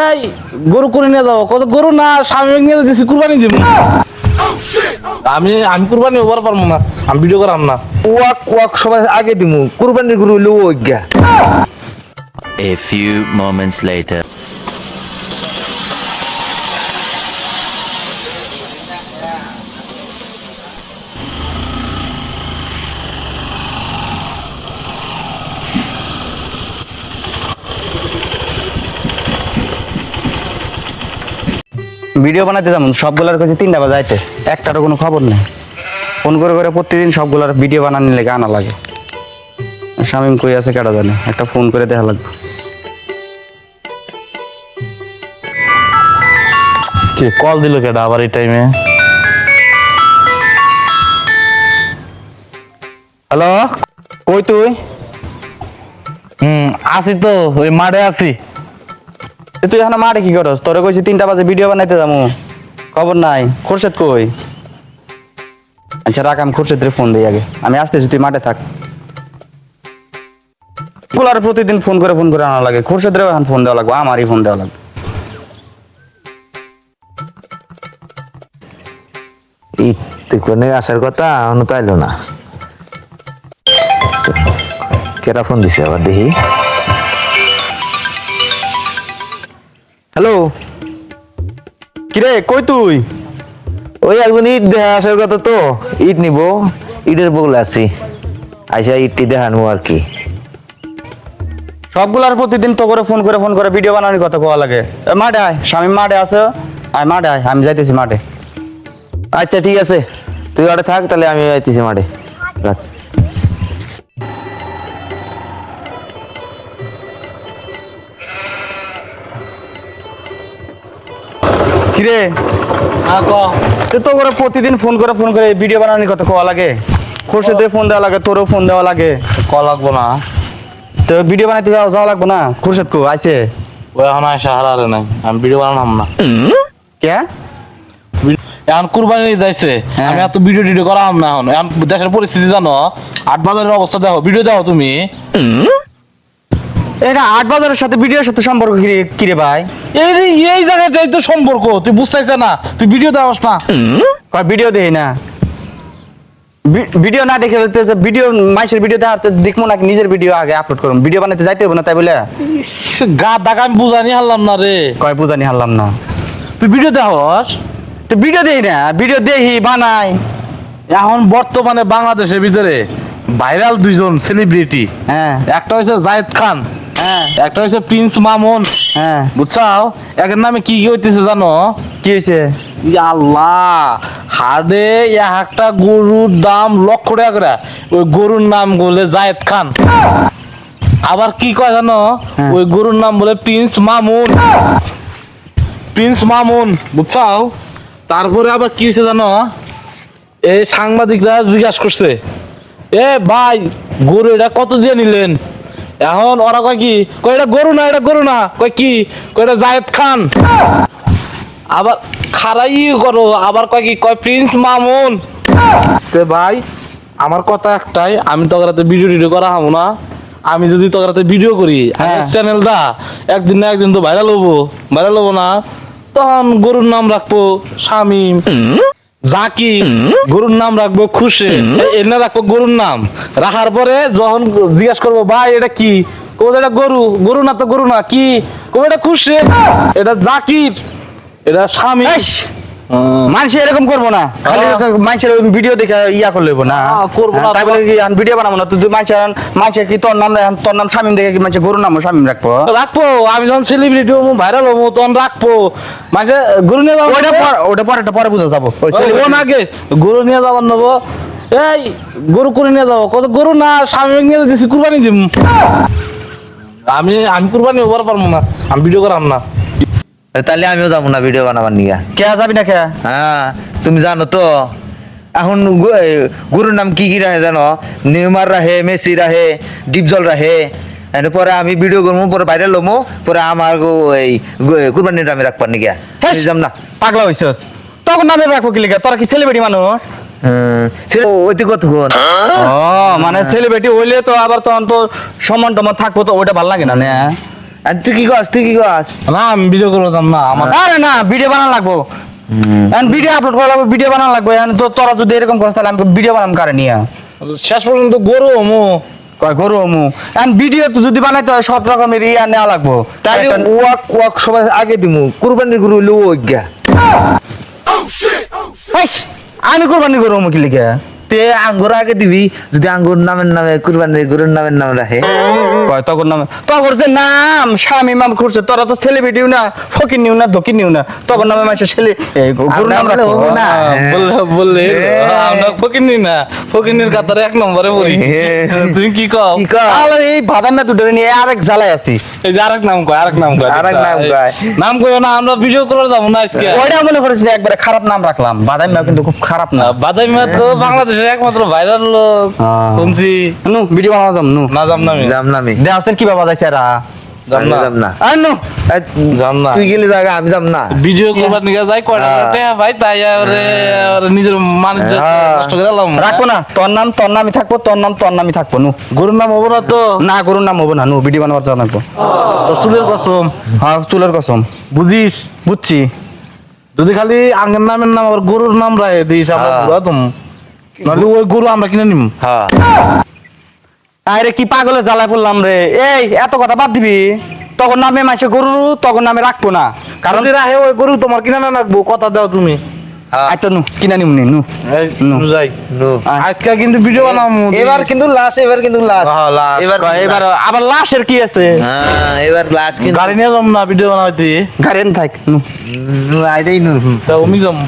এই গরু করে নিয়ে যাব কত গরু না স্বামী নিয়ে দিছি কুরবানি দিব। আমি আমি কুরবানি ওবার পারব না আমি ভিডিও করাম না। ওয়াক ওয়াক সবাই আগে দিমু কুরবানির গরু হলো অজ্ঞা A few moments later. Video বানাতে যেমন সবগুলার কাছে তিনটা বাজাইতে একটারও কোনো খবর নেই। ফোন করে করে প্রতিদিন সবগুলার ভিডিও বানানি লেগে আনা লাগে শামিম কই আছে কেটা জানে একটা ফোন করে দেখা লাগবে। কে কল দিল কেডা আবার এই টাইমে হ্যালো কই তুই? হুম আছি তো ওই মাঠে আছি। তুই এখন মারে কি করস? তোরে কইছি তিনটা বাজে ভিডিও বানাইতে যাব খবর নাই। খোরশেদ কই? আচ্ছা রাখ, আমি খোরশেদের ফোন দিই আগে। আমি আসতেছি, তুই মাঠে থাক। গুলার প্রতিদিন ফোন করে ফোন করে আনা লাগে। খোরশেদের এখন ফোন দেওয়া লাগবে, আমারই ফোন দেওয়া লাগবে। কোনে আসার কথা? এখনও তো আইলো না। কেরা ফোন দিছে আবার, দেখি? হ্যালো? কিরে কই তুই? ওই একজন ঈদ দেখা আসার কথা তো ঈদ নিব ঈদের বগলে আছি। আইসা ঈদটি দেখানবো আর কি। সবগুলার প্রতিদিন তো করে ফোন করে ফোন করে ভিডিও বানানোর কথা কোয়া লাগে। এ, মাঠে আয় স্বামী মাঠে আছে? আয় মাঠে আয় আমি যাইতেছি মাঠে। আচ্ছা ঠিক আছে। তুই ওটা থাক তাহলে আমি আইতেছি মাঠে। রাখ। কিরে হ্যাঁ তো করে প্রতিদিন ফোন করে ফোন করে ভিডিও বানানোর কথা কোয়া লাগে। খুরশেদে ফোন দেওয়া লাগে তোরও ফোন দেওয়া লাগে। কল লাগবো না। তো ভিডিও বানাইতে যাওয়া যাওয়া লাগবে না? খুরশেদ কো আইছে। ওই এখন আসা হারারে নাই। আমি ভিডিও বানালাম না। কে? এখন কুরবানি যাইছে হ্যাঁ। আমি এত ভিডিও টিডিও করাম না এখন। দেশের পরিস্থিতি জানো আট বাজারের অবস্থা দেখো। ভিডিও দেখো তুমি। এটা আট বাজারের সাথে ভিডিওর সাথে সম্পর্ক কিরে কিরে ভাই? এই রে, এই জায়গাটাই তো সম্পর্ক। তুই বুঝতেছ না। তুই ভিডিও দেওয়াস না। কয় ভিডিও দেই না? ভিডিও না দেখে ভিডিও মাইসের ভিডিও দেখার তো দেখব না নিজের ভিডিও আগে আপলোড করুন ভিডিও বানাতে যাইতে হবে না তাই বলে? গা দাগা আমি বুঝানি হারলাম না রে। কয় বুঝানি হারলাম না। তুই ভিডিও দেওয়াস তো ভিডিও দেই না। ভিডিও দেহি বানাই। এখন বর্তমানে বাংলাদেশের ভিতরে ভাইরাল দুইজন সেলিব্রিটি হ্যাঁ। একটা হচ্ছে জায়েদ খান হ্যাঁ। একটা হচ্ছে প্রিন্স মামুন। হ্যাঁ। বুঝছাও? একের নামে কি কি হইতেছে জানো? কি হয়েছে ই আল্লাহ হাড়ে এক একটা গরুর দাম লক্ষ টাকা করে। ওই গরুর নাম বলে জায়েদ খান। আবার কি কয় জানো? হ্যাঁ। ওই গরুর নাম বলে প্রিন্স মামুন। প্রিন্স মামুন বুঝছাও? তারপরে আবার কি হয়েছে জানো? এই সাংবাদিকরা জিজ্ঞাসা করছে এ ভাই গরু এটা কত দিয়ে নিলেন? এখন ওরা কয় কি? কয় এটা গরু না এটা গরু না। কয় কি? কয় এটা জায়েদ খান। আবার খারাই করো আবার কয় কি? কয় প্রিন্স মামুন। তে ভাই আমার কথা একটাই আমি তো রাতে ভিডিও টিডিও করা হব না। আমি যদি তো রাতে ভিডিও করি হ্যাঁ। চ্যানেলটা একদিন না একদিন তো ভাইরাল হব। ভাইরাল হব না। তখন গরুর নাম রাখব শামিম। জাকি গরুর নাম রাখব খুশি। এনে রাখব গরুর নাম। রাখার পরে যখন জিজ্ঞেস করব ভাই এটা কি? কবো এটা গরু। গরু না তো গরু না কি? কবো এটা খুশি। এটা জাকির এটা স্বামী। মানুষ এরকম করব না। খালি হ্যাঁ। মানুষের ভিডিও দেখে ইয়া করলে না। হ্যাঁ, করব না। হ্যাঁ, তাই বলে কি ভিডিও বানাবো না তুই মানুষের মানুষের কি তোর নাম তোর নাম স্বামী দেখে কি মানুষের গরুর নাম স্বামী রাখব? রাখব আমি যখন সেলিব্রিটি হব ভাইরাল হব তখন রাখব। মানে গরু নিয়ে যাব ওইটা পর ওটা পরে পরে বুঝা যাব। ও celebrity- আগে গরু নিয়ে যাবার নেব। এই গরু করে নিয়ে যাব। কত গরু না স্বামী নিয়ে দিছি কুরবানি দিম। আমি আমি কুরবানি হবার পারব না আমি ভিডিও করাম না। তাহলে আমিও যাব না ভিডিও বানাবার নিয়ে। কে যাবি না কে? হ্যাঁ তুমি জানো তো এখন গুরুর নাম কি কি রাহে জানো? নেইমার রাহে মেসি রাহে ডিপজল রাহে পরে আমি ভিডিও করব পরে বাইরে লমো পরে আমার এই কুরবানির আমি রাখবার নি গিয়া যাম না। পাগলা হইছস। তখন নামে রাখব কি লিখা তোরা কি সেলিব্রিটি মানুষ? মানে সেলিব্রিটি হইলে তো আবার তখন তো সমান টমান থাকব তো ওইটা ভালো লাগে না নে? আর তুই কি তুই কি না আমি ভিডিও করতাম না আমার আরে না ভিডিও বানানো লাগবো। এখন ভিডিও আপলোড করা লাগবে ভিডিও বানানো লাগবে। এখন তো তোরা যদি এরকম করিস তাহলে আমি ভিডিও বানাম কারে নিয়ে? শেষ পর্যন্ত কয় গরু মু এখন ভিডিও তো যদি বানাইতে হয় সব রকমের ইয়া নেওয়া লাগবো। তাহলে ওয়াক ওয়াক সবাই আগে দিমু। কুরবানির গরু হইল ওইগা হাইস, আমি কোরবানি গরু মুখি লিখে তে আঙ্গুর আগে দিবি যদি আঙ্গুর নামের নামে কুরবানির গরুর নামের নামে রাখে। কয় তখন নাম? তখন যে নাম স্বামী মাম করছে তোরা তো সেলিব্রিটিও না ফকির নিও না দকির নিও না। তখন নামে মানুষের ছেলে গরুর নাম বলব না। বললে বললে হ্যাঁ। আমরা ফকিনি না। কাতারে এক নম্বরে পড়ি। হ্যাঁ। তুমি কি কও? এই বাদাম মেতু ধরে নিয়ে আরেক জ্বালায় আছি। এই যে আরেক নাম কয় আরেক নাম কয় আরেক নাম কয়। নাম কইও না আমরা ভিডিও করে যাব না আজকে। ওইটা মনে করেছি একবারে খারাপ নাম রাখলাম। বাদাম কিন্তু খুব খারাপ না বাদামি তো বাংলাদেশের একমাত্র ভাইরাল লোক। শুনছি। নু ভিডিও বানাও যাম নু। না যাম না যাম না আমি। দেখছেন কি বাবা যাইছে এরা? যাম না। যাম না। আর নু। যাম না। তুই গেলে জায়গা আমি যাম না। ভিডিও করবার নিয়ে যাই কয়টা। টাকা ভাই তাই ওরে ওরে নিজের মানুষ। নষ্ট করে দিলাম রাখব না তোর নাম তোর নামই থাকব তোর নাম তোর নামই থাকব নু। গরুর নাম হব না তো? না গরুর নাম হব না নু ভিডিও বানাবার তোর চুলের কসম। হ্যাঁ চুলের কসম। বুঝিস? বুঝছি। যদি খালি আঙ্গের নামের নাম গরুর নাম রায় দিস আমরা হ্যাঁ। তুম নাহলে ওই গরু আমরা কিনে নিম। হ্যাঁ। আরে কি পাগলে জ্বালায় পড়লাম রে। এই এত কথা বাদ দিবি? তখন নামে মাসে গরু তখন নামে রাখব না। কারণ রাহে ওই গরু তোমার কিনে না রাখব কথা দাও তুমি। আচ্ছা নু কিনা নিমনি নু এই, নু। যাই নো। আজকে কিন্তু ভিডিও বানাবো এবার কিন্তু লাস্ট এবার কিন্তু লাস্ট হ্যাঁ। এবার এবার আবার লাশের কি আছে? হ্যাঁ এবার লাস্ট কিন্তু গাড়ি নিয়ে যাম না। ভিডিও বানাইতে গাড়ি থাক নু। নু আইদেই নু তা আমি যাম